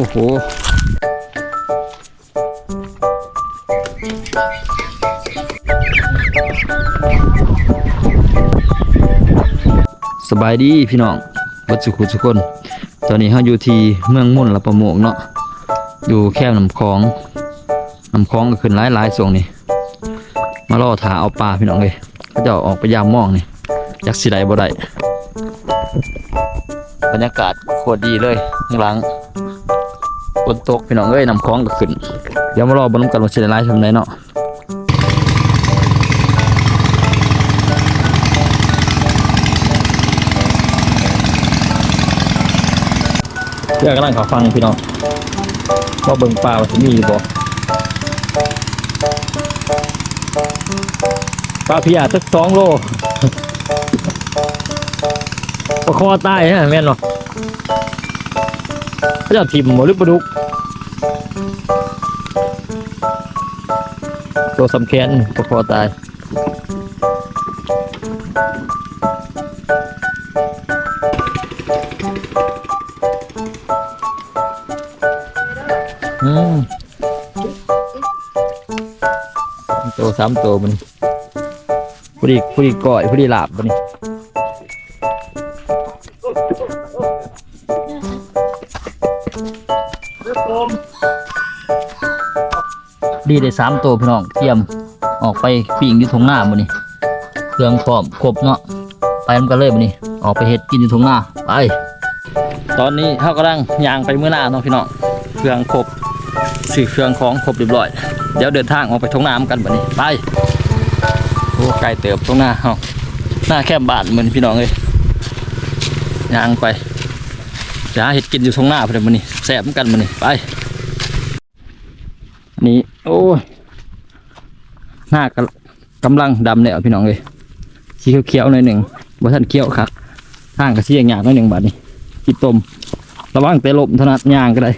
อ้โหสบายดีพี่น้องวัดสุขุทุกคน ตอนนี้เราอยู่ที่เมืองมุ่นละประโมงเนาะ อยู่แค่น้ำคลองน้ำคลองก็ขึ้นหลายหลายๆส่วงนี่ มาล่อถาเอาปลาพี่น้องเลยเขาจะออกไปยามมองนี่จักสิไดบ่ได้ บรรยากาศโคตรดีเลยข้างหลัง นตกพี่น้องเอ้ยน้ำคลองก็ขึ้น เดี๋ยวมารอบนน้ำกันว่าสิได้หลายทำไดเนาะเพื่อกำลังเขาฟังพี่น้องว่าเบิ่งปลาว่าจะมีอยู่บ่ปลาพียสักสองโลปลาคอตายฮะแม่นเนาะ เขาจะทิมหมหรือปลาดุกตัวสำแคนปลาคอตายอืมตัวสามตัวมันพอดีพอดีก่อยพอดีหลาบมันนี่ ดีได้สามตัวพี่น้องเตรียมออกไปปิ่งอยู่ทงหน้ามันนี่เครื่องพร้อมครบเนาะไปมันกันเลยมันนี่ออกไปเฮ็ดกินอยู่ทงหน้าไปตอนนี้เขากำลังย่างไปเมื่อหน้าเนาะพี่น้องเครื่องครบสื่อเครื่องของครบเรียบร้อย เดี๋ยวเดินทางออกไปทงน้ำกันบัดนี้ไปโอ้ไกลเติบท้องหน้าเฮาหน้าแคบบานเหมือนพี่น้องเลยย่างไปจะหาเห็ดกินอยู่ทงหน้าเพื่อนมันนี่แสบเหมือนกันมันนี่ไป นี่โอ้ยหน้ากกำลังดำแล้วพี่น้องเลยสีเขียวๆหน่อยหนึ่งบ่ท่านเขียวครับทางกระเสียงยางหน่อยหนึ่งบาดนี้กินต้มระวังเตะลมเท่านั้นยางก็ได้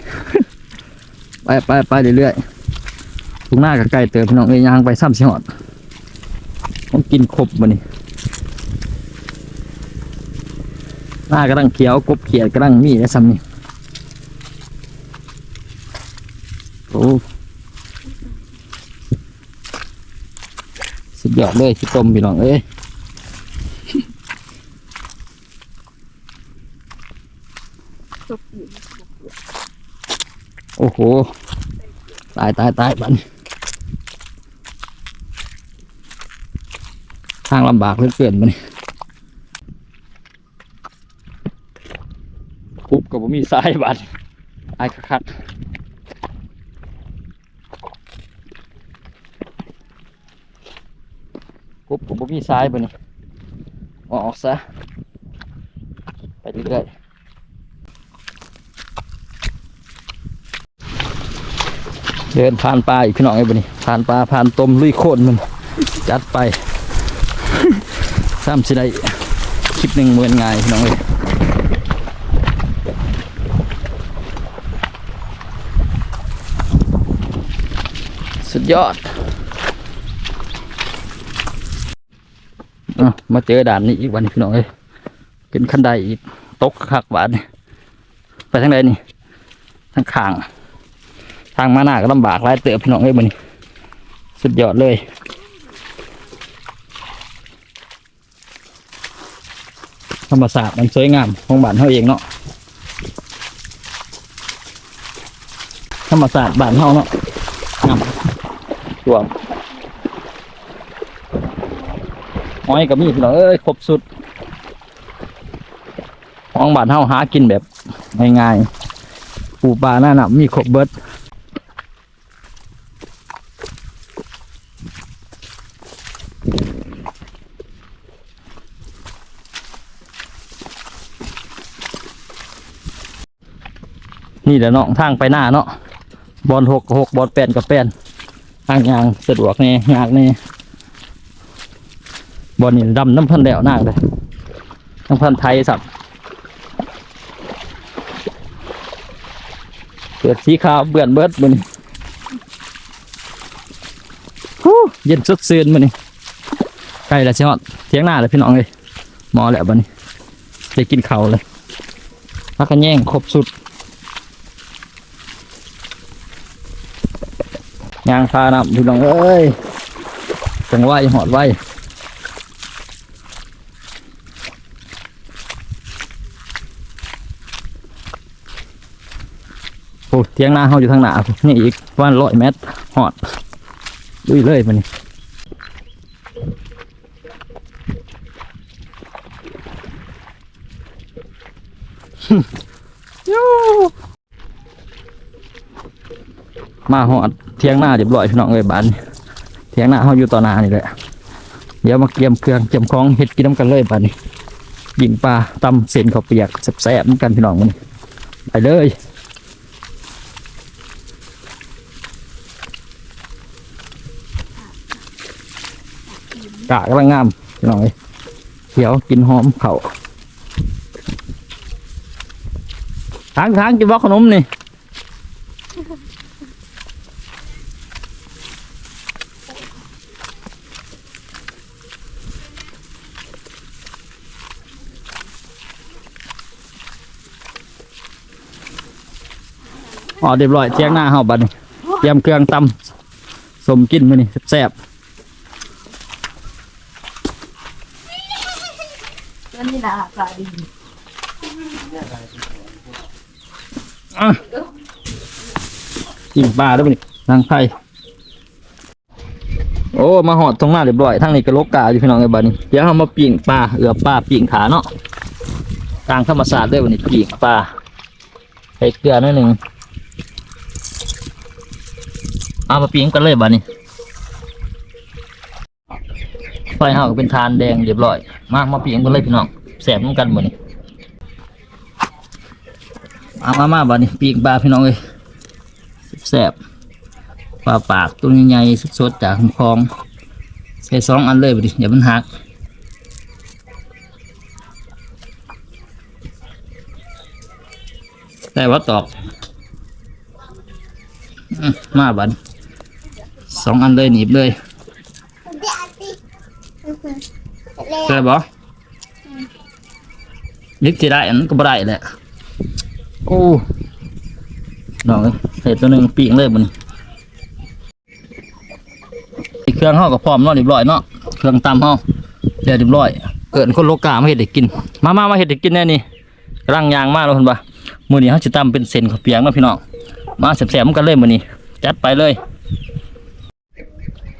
ไปไปไปเรื่อยๆทุกหน้ากับไก่เติมพี่น้องเอ้ยยางไปซ้ำสิหอดต้องกินครบมันนี่หน้ากระดังเขียวกบเขียดกระดังมีได้ซ้ำนี่โอ้สุด ยอดเลยที่ต้มพี่น้องเอ้ยโอ้โห ตายตายตายบันทางลำบากเหลือเกินมันคุบกับผมมีสายบัดไอ้คักๆ บกับผมมีสายบัดนี่อาออกซะ ไปเรื่อยเดินผ่านปลาอีกพี่น้องไอ้บ่นี่ผ่านปลาผ่านต้มลุยโคนมัน จัดไปซ้ำสิได้คลิปหนึ่งเหมือนง่ายพี่น้องเอ้ยสุดยอดอะ มาเจอด่านนี้อีกวันพี่น้องเอ้ยเป็นขั้นใดอีกตกคักบาดนี่ไปทางใดนี่ทางข้าง ทางมาหน้าก็ลำบากหลายเติบพี่น้องเอ้ยมันสุดยอดเลยธรรมศาสตร์มันสวยงามของบ้านเฮาเองเนาะธรรมศาสตร์บ้านเฮาเนาะงามรวม หอยกับมีพี่น้องเอ้ยครบสุดของบ้านเฮาหากินแบบง่ายๆปูปลาหน้าหนับมีครบเบิดนี่แหละเนาะทางไปหน้าเนาะบอลหกกับหกบอลแปดกับแปดทางยางสะดวกนี่ยากนี่ บอลนี่ดำน้ำพันแดวหนักเลยน้ำพันไทยสับเปิดสีขาวเบื่อนเบิดมันฮู้เย็นสดชื่นมันนี่ใกล้แล้วใช่ไหมเที่ยงหน้าเลยพี่น้องเลยมอแล้วบันนี้ได้กินเขาเลยพักกันแย่งครบสุดยางพานะพี่น้องเอ้ยจังไหวหอดไหว เทียงหน้าเขาอยู่ทางหน้านี่อีกประมาร้อยเมตรหอดลุยเลยมันนี่มาหอดเทียงหน้าเรียบร้อยพี่น้องเอ้ยบ้านนี่เทียงหน้าเขาอยู่ต่อหน้านี่แหละเดี๋ยวมาเกียมเครื่องเกียมของเฮ็ดกินน้ำกันเลยบ้านนี้ยิงปลาตำเส้นข้าวเปียกแซ่บๆน้ำกันพี่น้องมันไปเลย กะกำลังงามพี่น้อยเขียวกินหอมเขาทางทางกินบอกขนมนี่อ๋อเรียบร้อยเที่ยงหน้าเฮาบัดนี้เตรียมเครื่องตำสมกินมื้อนี้แซ่บๆ ก็นี่นะ สาดีอะกินปลาด้วยนี่ทางไทยโอ้มาหอดตรงหน้าเรียบร้อยทางนี้ก็ลกกาอยู่พี่น้องไอ้บ้านนี้เดี๋ยวเรามาปิ่งปลาเอือปลาปิ่งขาเนาะกลางธรรมศาสตร์ด้วยวันนี้ปิ่งปลาใส่เกลือหนิดหนึ่งเอามาปิ่งกันเลยบ้านนี้ไฟเฮาก็เป็นทานแดงเรียบร้อย มามาปิ่งกันเลยพี่น้อง แสบเหมือนกันบ่นี้เอามามาบัดนี้ปีกปลาพี่น้องเอ้ยแซ่บปลาปากตัวใหญ่ๆสดๆจากคลองใส่สองอันเลยบัดนี้อย่ามันหักได้วัดตอกอื้อมาบัดสองอันเลยหนีบเลยเคยบ่ ยึดที่ได้อันนั้นก็บ่ได้แหละโอ้น้องเอ้ยเห็ดตัวหนึ่งปีกเลยมันอีกเครื่องห่อกับพร้อมเนาะเรียบร้อยเนาะเครื่องตำห่อเดี๋ยวเรียบร้อยเกิดคนโลกามาเห็ดให้กิน มามามาเห็ดให้กินแน่นี่กำลังยางมากแล้วคุณบ่ามือนี้เขาจะตำเป็นเส้นข้าวเปียกเนาะพี่น้องมาแสบๆกันเลยมือนี้จัดไปเลย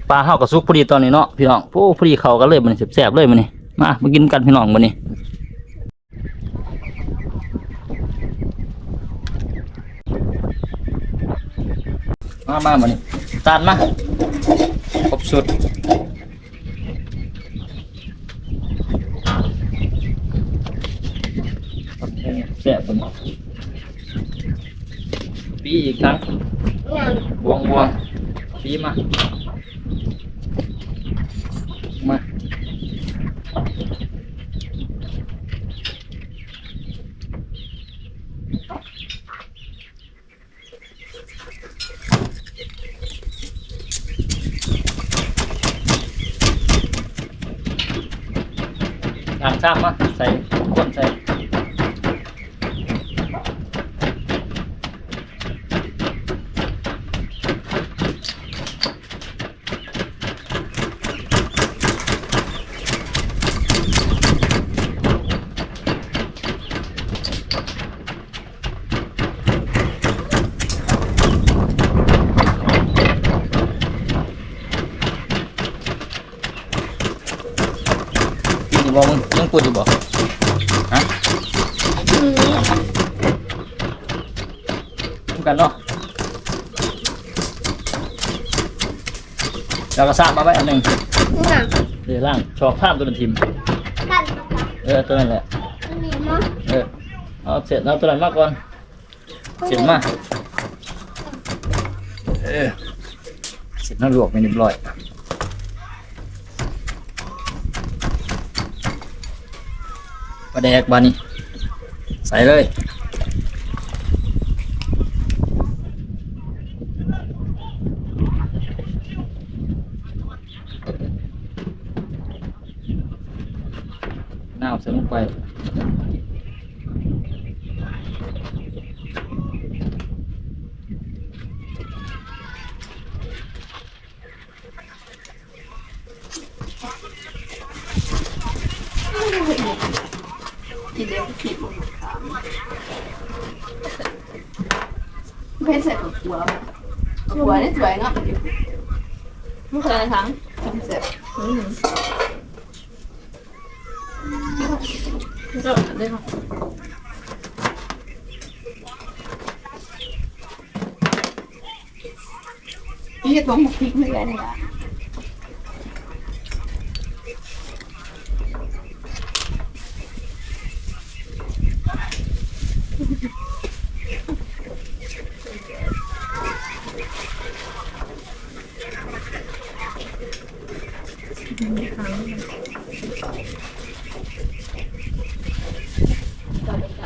ปลาเฮากับซุกพอดีตอนนี้เนาะพี่น้องโอ้พอดีเขากันเลยมือนี้แสบๆเลยมือนี้มามากินกันพี่น้องมือนี้ มามามานี่ตานมาครบสุดแสบผมปีอีกครั้งบวงบวงปีมา ทางซ้ำมาใส่คนใส่กินอยู่บ่ มึงยังปวดอยู่บ่ฮะทำกันเนาะเราก็สร้างมาไว้อันหนึ่งน่ะเดี๋ยวล่างชอบภาพตัวนั้นทิมกันเออตัวนั้นแหละนี่เนาะเออ เอาเสร็จเอาตัวนั้นมาก่อน เสร็จมาเออเสร็จแล้วลวกไม่เรียบร้อย ปลาแดกบานี่ใส่เลยน้ำใส่ลงไป น กินเดี๋ยวขีดมันขาม เพื่ใส่หัวหัวนี่สวยเนาะไม่เคยทั้งเสร็จก็ได้ค่ะนี่จะต้องมาพริกไม่ได้เลยนะ ต่อไป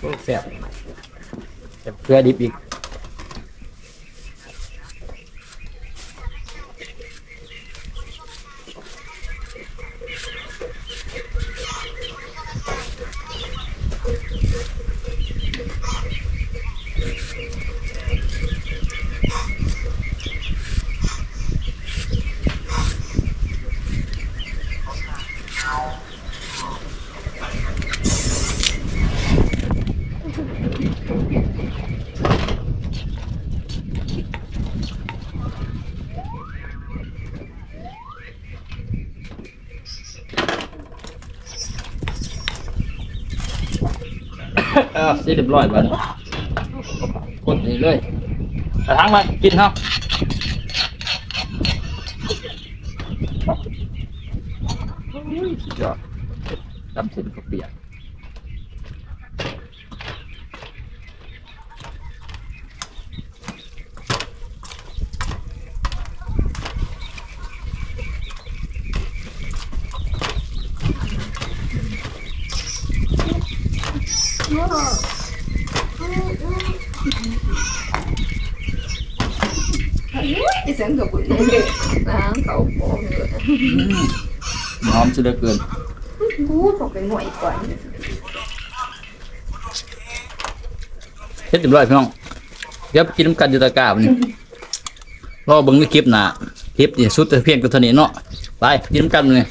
ได้ แซ่บแซ่บ เพื่อดิบอีก สร็จเรียบร้อยบัดนี้กดนี่เลยแต่ทั้งมากินเฮาสุดยอดตำเส้นก็เปียก ไอ้เสียงกับบุญเลยน้ำเขาโป่งเลยหอมสุดเหลือเกินกูตกเป็นหน่วยก่อนเสร็จเรียบร้อยพี่น้องเดี๋ยวไปกินน้ำกันอยู่ตะกร้าบัดนี้รอเบิ่งในคลิปหน้าคลิปนี่สุดแต่เพียงก็เท่านี้เนาะไปกินน้ำกันเลย